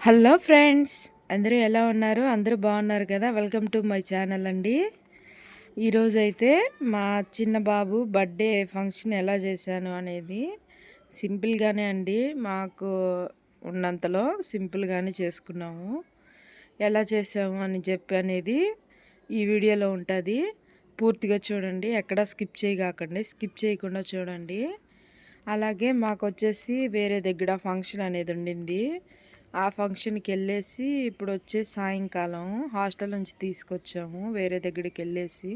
Hello friends అందరూ ఎలా ఉన్నారు? అందరూ బాగున్నారు కదా? వెల్కమ్ టు మై ఛానల్ అండి. ఈరోజైతే మా చిన్న బాబు బర్త్డే ఫంక్షన్ ఎలా చేశాను అనేది సింపుల్గానే అండి. మాకు ఉన్నంతలో సింపుల్గానే చేసుకున్నాము. ఎలా చేసాము అని చెప్పి అనేది ఈ వీడియోలో ఉంటుంది. పూర్తిగా చూడండి. ఎక్కడ స్కిప్ చేయగాకండి. స్కిప్ చేయకుండా చూడండి. అలాగే మాకు వచ్చేసి వేరే దగ్గర ఫంక్షన్ అనేది ఉండింది. ఆ ఫంక్షన్కి వెళ్ళేసి ఇప్పుడు వచ్చే సాయంకాలం హాస్టల్ నుంచి తీసుకొచ్చాము వేరే దగ్గరికి వెళ్ళేసి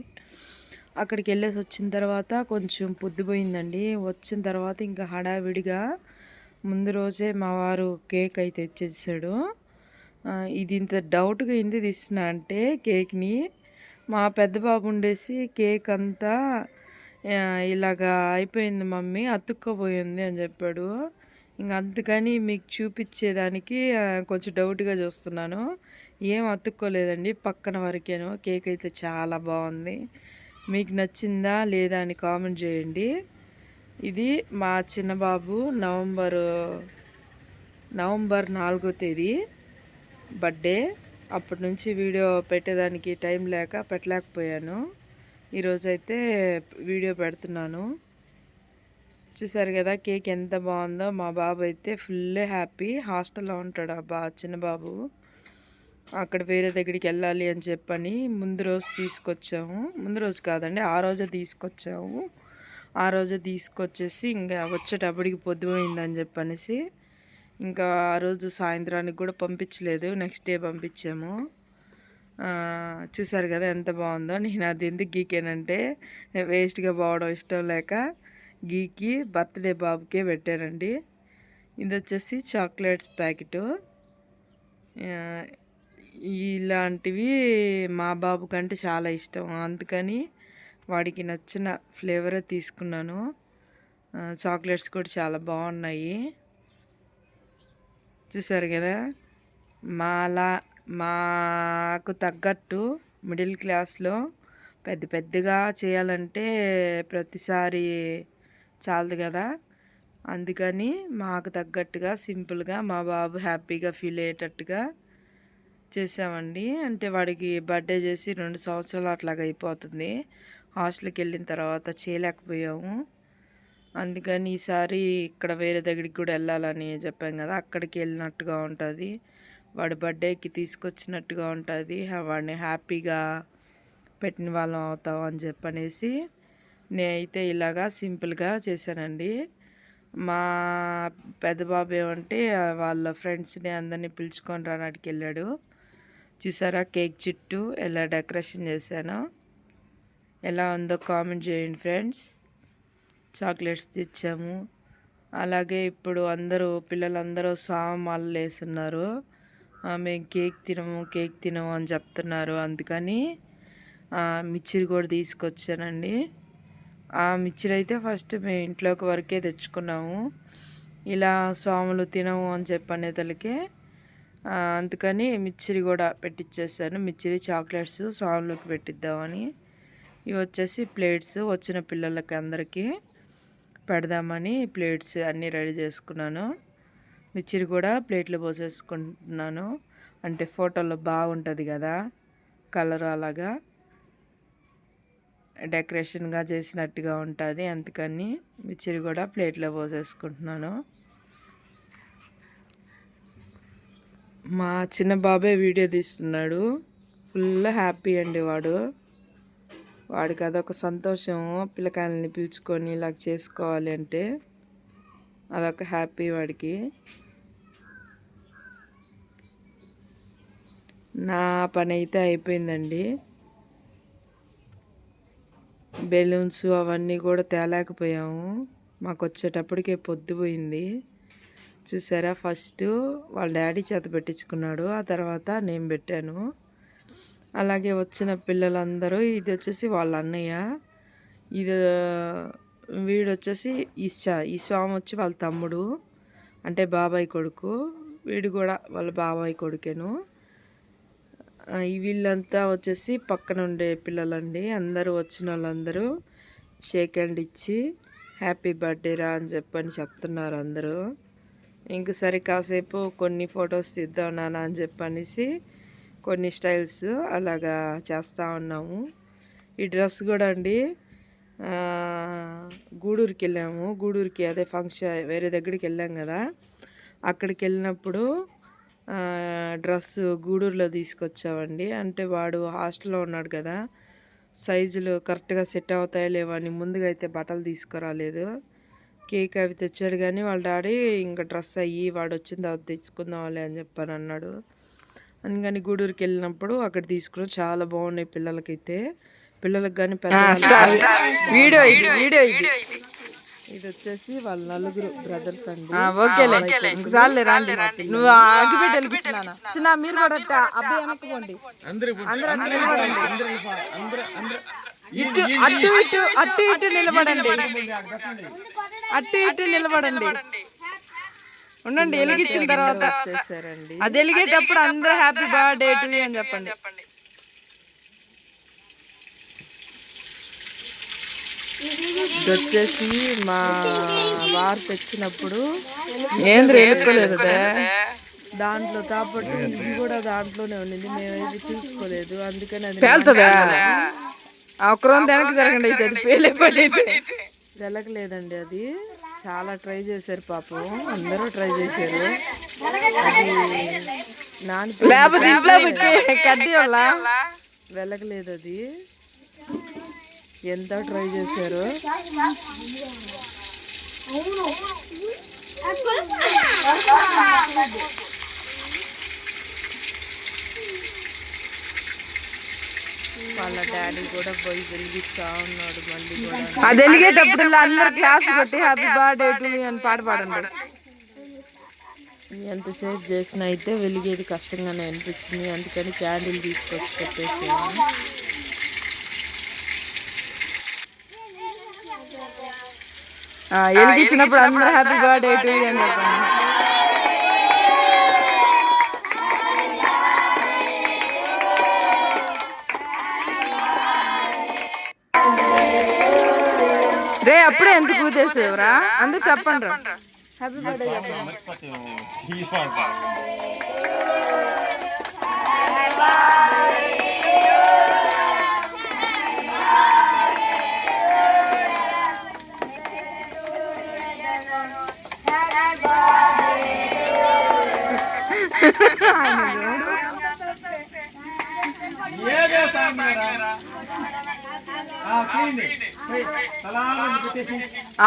అక్కడికి వెళ్ళేసి వచ్చిన తర్వాత కొంచెం పొద్దుపోయిందండి వచ్చిన తర్వాత ఇంకా హడావిడిగా ముందు రోజే మా వారు కేక్ అయితే తెచ్చేసాడు. ఇది ఇంత డౌట్గా ఇంది తీసిన అంటే కేక్ని మా పెద్ద బాబు ఉండేసి కేక్ అంతా ఇలాగా అయిపోయింది మమ్మీ అతుక్కోపోయింది అని చెప్పాడు. ఇంకా అందుకని మీకు చూపించేదానికి కొంచెం డౌట్గా చూస్తున్నాను. ఏం అతుక్కోలేదండి పక్కన వరకేను. కేక్ అయితే చాలా బాగుంది. మీకు నచ్చిందా లేదా అని కామెంట్ చేయండి. ఇది మా చిన్నబాబు నవంబరు నవంబర్ నాలుగో తేదీ బర్త్డే. అప్పటి నుంచి వీడియో పెట్టేదానికి టైం లేక పెట్టలేకపోయాను. ఈరోజైతే వీడియో పెడుతున్నాను. చూసారు కదా కేక్ ఎంత బాగుందో. మా బాబు అయితే ఫుల్ హ్యాపీ. హాస్టల్లో ఉంటాడు ఆ బా చిన్న బాబు. అక్కడ వేరే దగ్గరికి వెళ్ళాలి అని చెప్పని ముందు రోజు తీసుకొచ్చాము. ముందు రోజు కాదండి ఆ రోజే తీసుకొచ్చాము. ఆ రోజే తీసుకొచ్చేసి ఇంకా వచ్చేటప్పటికి పొద్దుపోయిందని చెప్పనేసి ఇంకా ఆ రోజు సాయంత్రానికి కూడా పంపించలేదు. నెక్స్ట్ డే పంపించాము. చూసారు కదా ఎంత బాగుందో. నేను అది ఎందుకు గీకేనంటే వేస్ట్గా పోవడం ఇష్టం లేక గీకి బర్త్డే బాబుకే పెట్టారండి. ఇది వచ్చేసి చాక్లెట్స్ ప్యాకెట్. ఇలాంటివి మా బాబు కంటే చాలా ఇష్టం. అందుకని వాడికి నచ్చిన ఫ్లేవరే తీసుకున్నాను. చాక్లెట్స్ కూడా చాలా బాగున్నాయి. చూసారు కదా? మాలా మాకు తగ్గట్టు మిడిల్ క్లాస్లో పెద్ద పెద్దగా చేయాలంటే ప్రతిసారి చాలదు కదా. అందుకని మాకు తగ్గట్టుగా సింపుల్గా మా బాబు హ్యాపీగా ఫీల్ అయ్యేటట్టుగా చేసామండి అంటే వాడికి బర్త్డే చేసి రెండు సంవత్సరాలు అట్లాగా అయిపోతుంది. హాస్టల్కి వెళ్ళిన తర్వాత చేయలేకపోయాము. అందుకని ఈసారి ఇక్కడ వేరే దగ్గరికి కూడా వెళ్ళాలని చెప్పాం కదా. అక్కడికి వెళ్ళినట్టుగా ఉంటుంది. వాడి బర్త్డేకి తీసుకొచ్చినట్టుగా ఉంటుంది. వాడిని హ్యాపీగా పెట్టిన వాళ్ళం అవుతాం అని చెప్పనేసి నేనైతే ఇలాగా సింపుల్గా చేశానండి. మా పెద్ద బాబు ఏమంటే వాళ్ళ ఫ్రెండ్స్ని అందరినీ పిలుచుకొని రానాటికి వెళ్ళాడు. చూసారా కేక్ చుట్టూ ఎలా డెకరేషన్ చేశానో ఎలా ఉందో కామెంట్ చేయండి ఫ్రెండ్స్. చాక్లెట్స్ తెచ్చాము. అలాగే ఇప్పుడు అందరూ పిల్లలందరూ స్వామాలు వేస్తున్నారు. మేము కేక్ తినము కేక్ తినము అని చెప్తున్నారు. అందుకని మిర్చిరి కూడా తీసుకొచ్చానండి. ఆ మిక్చర్ అయితే ఫస్ట్ మేము ఇంట్లోకి వరకే తెచ్చుకున్నాము. ఇలా స్వాములు తినము అని చెప్పనేతలకే అందుకని మిక్చరి కూడా పెట్టించేసాను మిక్చరి చాక్లెట్స్ స్వాములకు పెట్టిద్దామని. ఇవి వచ్చేసి ప్లేట్స్ వచ్చిన పిల్లలకి అందరికీ పెడదామని ప్లేట్స్ అన్నీ రెడీ చేసుకున్నాను. మిక్చరి కూడా ప్లేట్లో పోసేసుకుంటున్నాను. అంటే ఫోటోలో బాగుంటుంది కదా కలర్ అలాగా. డెకరేషన్గా చేసినట్టుగా ఉంటుంది. అందుకని మిచ్చిరి కూడా ప్లేట్లో పోసేసుకుంటున్నాను. మా చిన్న బాబే వీడియో తీస్తున్నాడు. ఫుల్ హ్యాపీ అండి వాడు. వాడికి అదొక సంతోషం. పిల్లకాయలని పిలుచుకొని ఇలా చేసుకోవాలి అంటే అదొక హ్యాపీ వాడికి. నా పని అయితే అయిపోయిందండి. బెలూన్స్ అవన్నీ కూడా తేలేకపోయాము. మాకు వచ్చేటప్పటికే పొద్దుపోయింది చూసారా? ఫస్ట్ వాళ్ళ డాడీ చేత పెట్టించుకున్నాడు. ఆ తర్వాత నేను పెట్టాను. అలాగే వచ్చిన పిల్లలందరూ ఇది వచ్చేసి వాళ్ళ అన్నయ్య ఇది వీడు వచ్చేసి ఈశా ఈ స్వామి వచ్చి వాళ్ళ తమ్ముడు అంటే బాబాయ్ కొడుకు వీడు కూడా వాళ్ళ బాబాయ్ కొడుకేను. వీళ్ళంతా వచ్చేసి పక్కన ఉండే పిల్లలండి. అందరూ వచ్చిన వాళ్ళందరూ షేక్ హ్యాండ్ ఇచ్చి హ్యాపీ బర్త్డే రా అని చెప్పని చెప్తున్నారు అందరూ. ఇంక కాసేపు కొన్ని ఫొటోస్ తీద్దాం నాన్న అని చెప్పనేసి కొన్ని స్టైల్స్ అలాగా చేస్తూ ఉన్నాము. ఈ డ్రెస్ కూడా అండి గూడూరుకి వెళ్ళాము గూడూరుకి అదే ఫంక్షన్ వేరే దగ్గరికి వెళ్ళాం కదా. అక్కడికి వెళ్ళినప్పుడు డ్రెస్ గూడూరులో తీసుకొచ్చామండి అంటే వాడు హాస్టల్లో ఉన్నాడు కదా. సైజులు కరెక్ట్గా సెట్ అవుతాయో లేవో అని ముందుగా అయితే బట్టలు తీసుకురాలేదు. కేక్ అవి తెచ్చాడు కానీ వాళ్ళ డాడీ ఇంకా డ్రెస్ అయ్యి వాడు వచ్చిన తర్వాత తెచ్చుకుందాంలే అని చెప్పని అన్నాడు. అందుకని గూడూరుకి వెళ్ళినప్పుడు అక్కడ తీసుకుని చాలా బాగున్నాయి పిల్లలకైతే. పిల్లలకు కానీ పెద్ద వీడియో ఇది. వీడియో ఇది. ఇది వచ్చేసి వాళ్ళ నలుగురు బ్రదర్స్ అండి. ఓకేలే. ఇంకసార్లే రాండి. నువ్వు అగ్గిపెట్టి వెలిగించినా చిన్న మీరు కూడా అబ్బాయి నిలబడండి. ఇటు అటు ఇటు అటు ఇటు నిలబడండి. అటు ఇటు నిలబడండి. ఉండండి వెలిగించిన తర్వాత చేశారండి అది వెలిగేటప్పుడు అందరూ హ్యాపీ బర్త్డే టు అని చెప్పండి. ఇది వచ్చేసి మా వారు తెచ్చినప్పుడు వెళ్ళుకోలేదు దాంట్లో కాబట్టి ఇది కూడా దాంట్లోనే ఉండింది. మేమైతే చూసుకోలేదు అందుకని అది పేలుతుందా? ఒకరోజు వెనక్కి జరగండి. అయితే అది పేలే వెలగలేదండి అది. చాలా ట్రై చేశారు పాపం. అందరూ ట్రై చేశారు. అది వెలగలేదు అది. ఎంత ట్రై చేశారు. వాళ్ళ డాడీ కూడా పోయి వెలిగిస్తా ఉన్నాడు మళ్ళీ కూడా. అది వెలిగేటప్పుడు అందరు క్లాస్ కొట్టి హ్యాపీ బర్త్డే టు అని పాట పాడండి. ఎంతసేపు చేసినా అయితే వెలిగేది కష్టంగానే అనిపించింది. అందుకని క్యాండిల్ తీసుకొచ్చి పెట్టేసాను. వెలిగించినప్పుడు అందరూ హ్యాపీ బర్త్డే టు యూ అని చెప్పండి. రే అప్పుడే ఎంత కూతేసేవరా అందరూ చెప్పండి. రా హ్యాపీ బర్త్డే చెప్పండి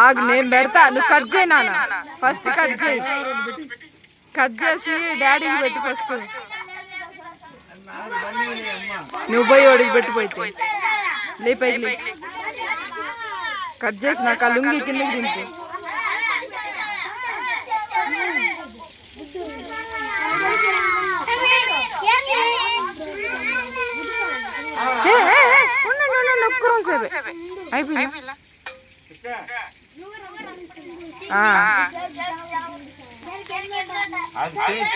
ఆగు నేను పెడతా. నువ్వు కట్ చేయి నాన్న. ఫస్ట్ కట్ చేయి. కట్ చేసి డాడీకి పెట్టి ఫస్ట్ నువ్వు పోయి వాడికి పెట్టిపోయితే లే పైకి లే కట్ చేసి నాకు ఆ లుంగి కిందకి దింపు ఏ, ఏ, ఏ, ఉండండి, ఉండండి, సేపే. అయిపోయిందా.